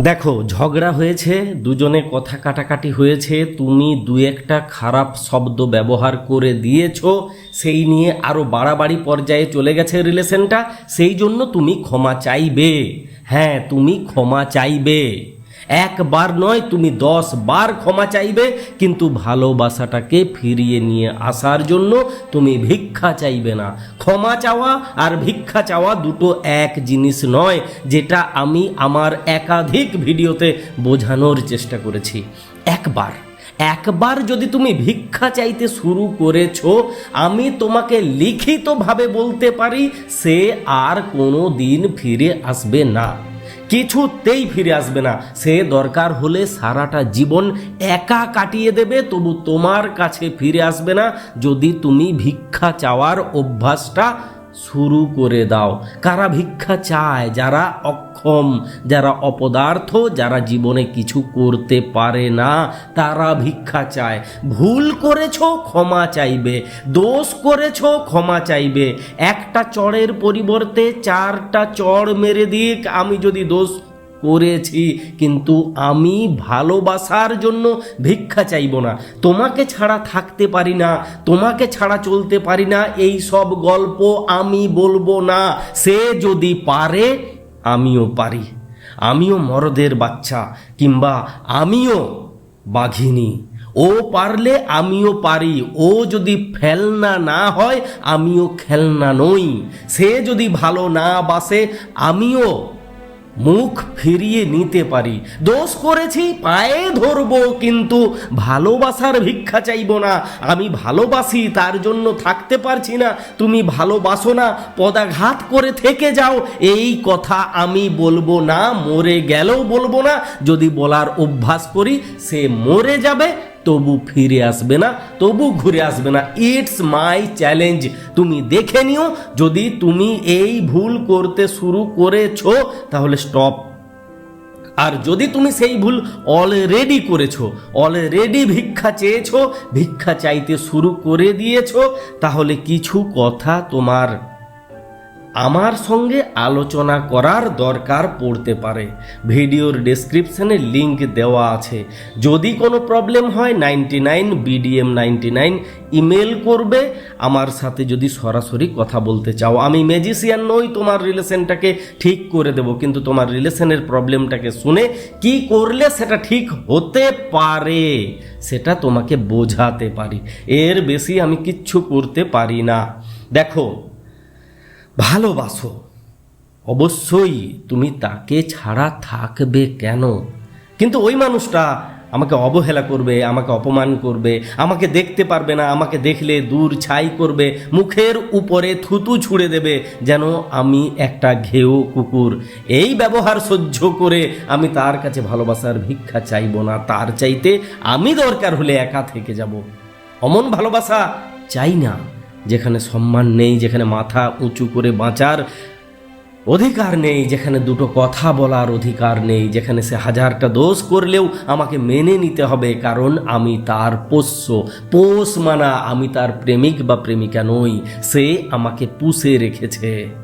দেখো, ঝগড়া হয়েছে, দুজনে কথা কাটাকাটি হয়েছে, তুমি দু একটা খারাপ শব্দ ব্যবহার করে দিয়েছ, সেই নিয়ে আরও বাড়াবাড়ি পর্যায়ে চলে গেছে রিলেশনটা সেই জন্য তুমি ক্ষমা চাইবে। হ্যাঁ তুমি ক্ষমা চাইবে। একবার নয়, তুমি দশ বার ক্ষমা চাইবে, কিন্তু ভালোবাসাটাকে ফিরিয়ে নিয়ে আসার জন্য তুমি ভিক্ষা চাইবে না। ক্ষমা চাওয়া আর ভিক্ষা চাওয়া দুটো এক জিনিস নয়, যেটা আমি আমার একাধিক ভিডিওতে বোঝানোর চেষ্টা করেছি। একবার একবার যদি তুমি ভিক্ষা চাইতে শুরু করেছ, আমি তোমাকে লিখিতভাবে বলতে পারি, সে আর কোনো দিন ফিরে আসবে না। কিছুতেই ফিরে আসবে না। সে দরকার হলে সারাটা জীবন একা কাটিয়ে দেবে, তবু তোমার কাছে ফিরে আসবে না। যদি তুমি ভিক্ষা চাওয়ার অভ্যাসটা শুরু করে দাও। কারা ভিক্ষা চায়? যারা অক্ষম যারা অপদার্থ, যারা জীবনে কিছু করতে পারে না, তারা ভিক্ষা চায়। ভুল করেছ, ক্ষমা চাইবে। দোষ করেছ, ক্ষমা চাইবে। একটা চড়ের পরিবর্তে চারটা চড় মেরে দিক। আমি যদি দোষ করেছি, কিন্তু আমি ভালোবাসার জন্য ভিক্ষা চাইব না। তোমাকে ছাড়া থাকতে পারি না, তোমাকে ছাড়া চলতে পারি না। এই সব গল্প আমি বলব না। সে যদি পারে আমিও পারি। আমিও মরদের বাচ্চা কিংবা আমিও বাঘিনী। ও পারলে আমিও পারি। ও যদি ফেলনা না হয়, আমিও খেলনা নই। সে যদি ভালো না বাসে, আমিও মুখ ফিরিয়ে নিতে পারি। দোষ করেছি, পায়ে ধরবো, কিন্তু ভালোবাসার ভিক্ষা চাইব না। আমি ভালোবাসি, তার জন্য থাকতে পারছি না। তুমি ভালোবাসো না, পদাঘাত করে থেকে যাও। এই কথা আমি বলব না, মরে গেলেও বলব না। যদি বলার অভ্যাস করি, সে মরে যাবে তবু ফিরে আসবে না, তবু ঘুরে আসবে না। ইটস মাই চ্যালেঞ্জ তুমি দেখে নিও, যদি তুমি এই ভুল করতে শুরু করেছ, তাহলে স্টপ আর যদি তুমি সেই ভুল অলরেডি করেছ অলরেডি ভিক্ষা চেয়েছো, ভিক্ষা চাইতে শুরু করে দিয়েছ, তাহলে কিছু কথা তোমার আমার সঙ্গে আলোচনা করার দরকার পড়তে পারে। ভিডিওর ডেসক্রিপশনে লিংক দেওয়া আছে। যদি কোনো প্রবলেম হয় ninety nine BDM ninety nine email করবে। আমার সাথে যদি সরাসরি কথা বলতে চাও, আমি ম্যাজিশিয়ান নই, তোমার রিলেশনটাকে ঠিক করে দেব। কিন্তু তোমার রিলেশনের প্রবলেমটাকে শুনে কি করলে সেটা ঠিক হতে পারে, সেটা তোমাকে বোঝাতে পারি। এর বেশি আমি কিচ্ছু করতে পারি না। দেখো ভালোবাসো। অবশ্যই তুমি তাকে ছাড়া থাকবে কেন? কিন্তু ওই মানুষটা আমাকে অবহেলা করবে, আমাকে অপমান করবে, আমাকে দেখতে পারবে না, আমাকে দেখলে দূর ছাই করবে, মুখের উপরে থুতু ছুঁড়ে দেবে যেন আমি একটা ঘেউ কুকুর। এই ব্যবহার সহ্য করে আমি তার কাছে ভালোবাসার ভিক্ষা চাইব না। তার চাইতে আমি দরকার হলে একা থেকে যাব। অমন ভালোবাসা চাই না। যেখানে সম্মান নেই, যেখানে মাথা উঁচু করে বাঁচার অধিকার নেই, যেখানে দুটো কথা বলার অধিকার নেই, যেখানে সে হাজারটা দোষ করলেও আমাকে মেনে নিতে হবে, কারণ আমি তার পোষ্য। পোষ মানা আমি তার প্রেমিক বা প্রেমিকা নই, সে আমাকে পুষে রেখেছে।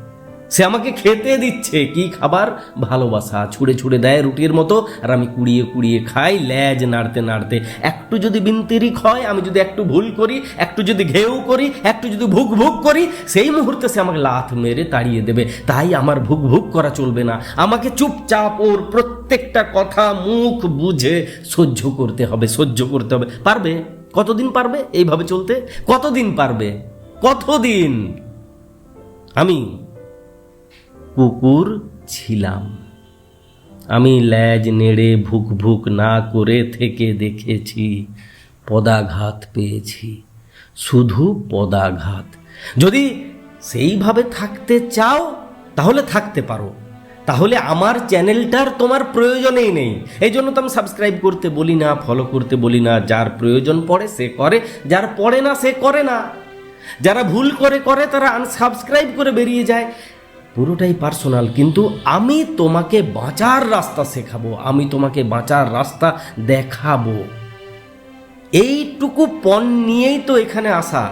সে আমাকে খেতে দিচ্ছে। কি খাবার? ভালোবাসা। ছুঁড়ে ছুঁড়ে দেয় রুটির মতো। আর আমি কুড়িয়ে কুড়িয়ে খাই ল্যাজ নাড়তে নাড়তে। একটু যদি বিনতিরিক হয়, আমি যদি একটু ভুল করি, একটু যদি ঘেউ করি, একটু যদি ভুক ভুক করি, সেই মুহূর্তে সে আমাকে লাথ মেরে তাড়িয়ে দেবে। তাই আমার ভুক ভুক করা চলবে না। আমাকে চুপচাপ ওর প্রত্যেকটা কথা, মুখ বুঝে সহ্য করতে হবে, সহ্য করতে হবে। পারবে? কতদিন পারবে এইভাবে চলতে? কতদিন পারবে? কতদিন? আমি কুকুর ছিলাম। আমি ল্যাজ নেড়ে ভুক ভুক না করে থেকে দেখেছি, পদাঘাত পেয়েছি, শুধু পদাঘাত। যদি সেইভাবে থাকতে চাও, তাহলে থাকতে পারো। তাহলে আমার চ্যানেলটার তোমার প্রয়োজনেই নেই। এই জন্য তো আমি সাবস্ক্রাইব করতে বলি না ফলো করতে বলি না। যার প্রয়োজন পড়ে সে করে, যার পড়ে না সে করে না। যারা ভুল করে করে তারা আনসাবস্ক্রাইব করে বেরিয়ে যায়। পুরোটাই পার্সোনাল কিন্তু আমি তোমাকে বাঁচার রাস্তা শেখাবো, আমি তোমাকে বাঁচার রাস্তা দেখাবো। এইটুকু পণ নিয়েই তো এখানে আসা।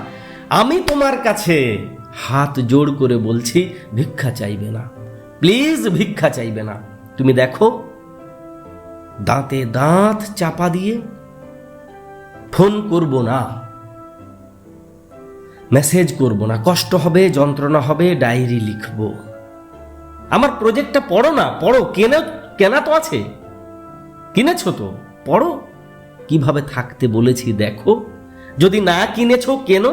আমি তোমার কাছে হাত জোড় করে বলছি, ভিক্ষা চাইবে না। প্লিজ ভিক্ষা চাইবে না। তুমি দেখো, দাঁতে দাঁত চাপা দিয়ে ফোন করব না। মেসেজ করব না। কষ্ট হবে, যন্ত্রণা হবে, ডায়েরি লিখব। আমার প্রজেক্টটা পড়ো না, পড়ো। কেনা কেনা তো আছে। কিনেছো তো? পড়ো। কীভাবে থাকতে বলেছি দেখো। যদি না কিনেছো, কেন?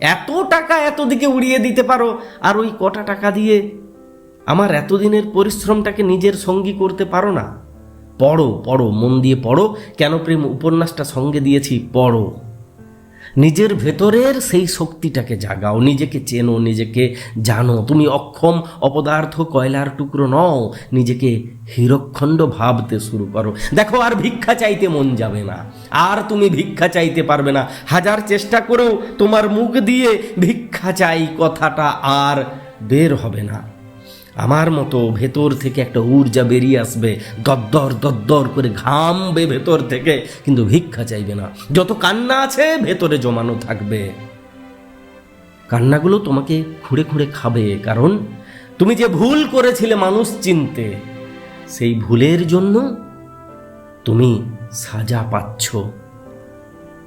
এত টাকা এত দিকে উড়িয়ে দিতে পারো। আর ওই কটা টাকা দিয়ে আমার এতদিনের পরিশ্রমটাকে নিজের সঙ্গী করতে পারো না? পড়ো পড়ো, মন দিয়ে পড়ো। কেন প্রেম উপন্যাসটা সঙ্গে দিয়েছি? পড়ো। নিজের ভেতরের সেই শক্তিটাকে জাগাও, নিজেকে চেনো, নিজেকে জানো। তুমি অক্ষম অপদার্থ কয়লার টুকরো নও, নিজেকে হীরকখণ্ড ভাবতে শুরু করো। দেখো, আর ভিক্ষা চাইতে মন যাবে না। আর তুমি ভিক্ষা চাইতে পারবে না। হাজার চেষ্টা করেও তোমার মুখ দিয়ে ভিক্ষা চাই কথাটা আর বের হবে না। আমার মতো ভেতর থেকে একটা ঊর্জা বেরিয়ে আসবে, দদ্দর দদ্দর করে ঘামবে ভেতর থেকে, কিন্তু ভিক্ষা চাইবে না। যত কান্না আছে, ভেতরে জমানো থাকবে। কান্নাগুলো তোমাকে খুঁড়ে খুঁড়ে খাবে, কারণ তুমি যে ভুল করেছিলে মানুষ চিনতে, সেই ভুলের জন্য তুমি সাজা পাচ্ছ।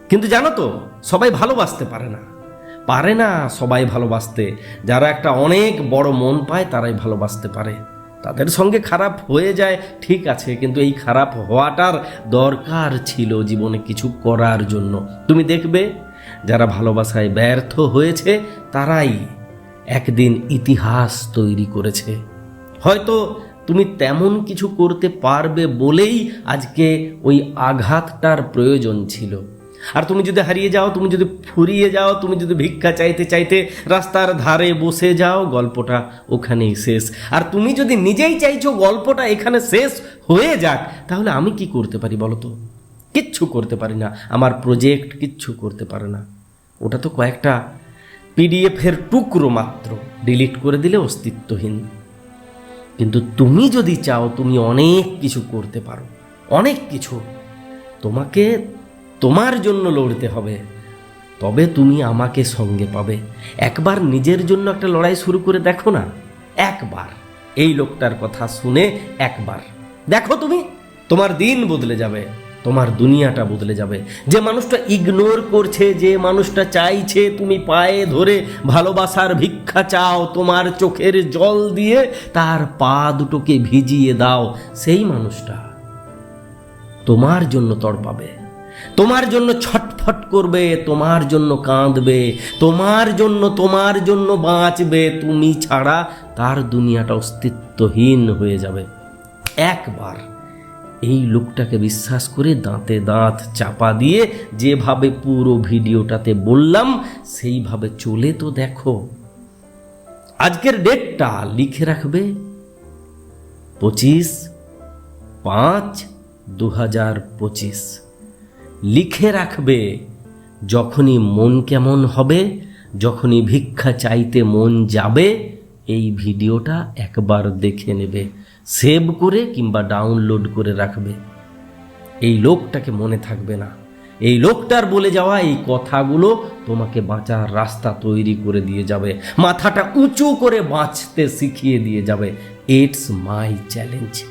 কিন্তু জানো তো, সবাই ভালোবাসতে পারে না। পারে না সবাই ভালোবাসতে। যারা একটা অনেক বড় মন পায়, তারাই ভালোবাসতে পারে। তাদের সঙ্গে খারাপ হয়ে যায়, ঠিক আছে, কিন্তু এই খারাপ হওয়াটার দরকার ছিল জীবনে কিছু করার জন্য। তুমি দেখবে, যারা ভালোবাসায় ব্যর্থ হয়েছে, তারাই একদিন ইতিহাস তৈরি করেছে। হয়তো তুমি তেমন কিছু করতে পারবে বলেই আজকে ওই আঘাতটার প্রয়োজন ছিল। আর তুমি যদি হারিয়ে যাও, তুমি যদি ফুরিয়ে যাও, তুমি যদি ভিক্ষা চাইতে চাইতে রাস্তার ধারে বসে যাও, গল্পটা ওখানেই শেষ। আর তুমি যদি নিজেই চাইছো গল্পটা এখানে শেষ হয়ে যাক, তাহলে আমি কি করতে পারি বলো তো? কিচ্ছু করতে পারি না। আমার প্রজেক্ট কিচ্ছু করতে পারে না। ওটা তো কয়েকটা পিডিএফের টুকরো মাত্র। ডিলিট করে দিলে অস্তিত্বহীন। কিন্তু তুমি যদি চাও, তুমি অনেক কিছু করতে পারো। অনেক কিছু। তোমাকে তোমার জন্য লড়তে হবে। তবে তুমি আমাকে সঙ্গে পাবে। একবার নিজের জন্য একটা লড়াই শুরু করে দেখো না। একবার। এই লোকটার কথা শুনে একবার। দেখো তুমি, তোমার দিন বদলে যাবে, তোমার দুনিয়াটা বদলে যাবে। যে মানুষটা ইগনোর করছে, যে মানুষটা চাইছে তুমি পায়ে ধরে ভালোবাসার ভিক্ষা চাও, তোমার চোখের জল দিয়ে তার পা দুটোকে ভিজিয়ে দাও, সেই মানুষটা তোমার জন্য তড়পাবে তোমার জন্য ছটফট করবে, তোমার জন্য কাঁদবে, তোমার জন্য তোমার জন্য বাঁচবে, তুমি ছাড়া তার দুনিয়াটা অস্তিত্বহীন হয়ে যাবে। একবার এই লোকটাকে বিশ্বাস করে দাঁতে দাঁত চাপা দিয়ে যেভাবে পুরো ভিডিওটাতে বললাম, সেইভাবে চলে তো দেখো। আজকের ডেটটা লিখে রাখবে পঁচিশ পাঁচ দু হাজার পঁচিশ। লিখে রাখবে, যখনই মন কেমন হবে, যখনই ভিক্ষা চাইতে মন যাবে, এই ভিডিওটা একবার দেখে নেবে, সেভ করে কিংবা ডাউনলোড করে রাখবে। এই লোকটাকে মনে থাকবে না। এই লোকটার বলে যাওয়া এই কথাগুলো তোমাকে বাঁচার রাস্তা তৈরি করে দিয়ে যাবে, মাথাটা উঁচু করে বাঁচতে শিখিয়ে দিয়ে যাবে। It's my challenge